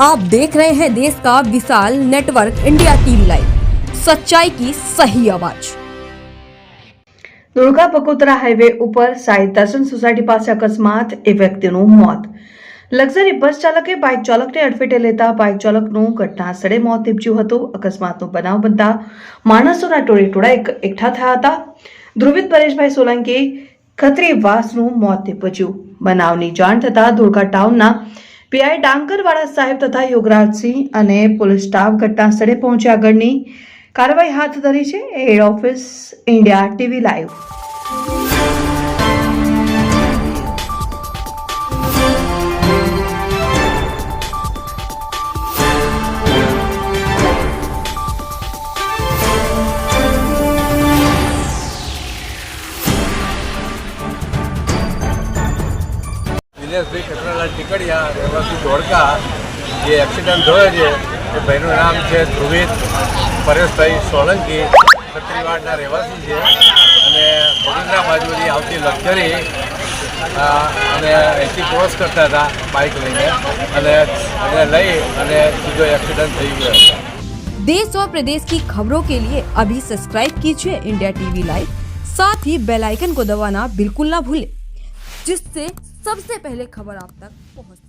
आप देख रहे हैं देश का विशाल नेटवर्क इंडिया टीवी लाइव सच्चाई की सही आवाज દુર્ગા બકોતરા હાઈવે ઉપર સાઈ દર્શન સોસાયટી પાસે અકસ્માત એ વ્યક્તિનું મોત લક્ઝરી બસ ચાલકે બાઇક ચાલકને અડફેટે લેતા બાઇક ચાલકનું ઘટના સ્થળે મોત નીપજ્યું હતું અકસ્માતનો બનાવ બનતા માણસોના ટોળે ટોળા એક એકઠા થયા હતા ધ્રુવિત પરેશભાઈ સોલંકી ખત્રીવાસનું મોત નીપજ્યું બનાવની જાણ થતાં ધોળકા ટાઉનના પીઆઈ ડાંગરવાળા સાહેબ તથા યોગરાજસિંહ અને પોલીસ સ્ટાફ ઘટના સ્થળે પહોંચી આગળની કાર્યવાહી હાથ ધરી છે. Add office India TV live. Dineshbhai કચરાલાલ ટીકડિયા રહેવાસી ધોળકા જે એક્સિડન્ટ થયો છે એ ભાઈનું નામ છે ધ્રુવિત પરેશભાઈ સોલંકી ખત્રીવાડના રહેવાસી છે અને વડોદરા બાજુથી આવતી લક્ઝરી અ, અને એસી ક્રોસ કરતા હતા બાઇક લઈને અને એને લઈ અને સીધો એક્સિડન્ટ થઈ ગયો देश और प्रदेश की खबरों के लिए अभी सब्सक्राइब कीजिए इंडिया टीवी लाइव साथ ही बेल आइकन को दबाना बिल्कुल ना भूलें जिससे सबसे पहले खबर आप तक पहुँच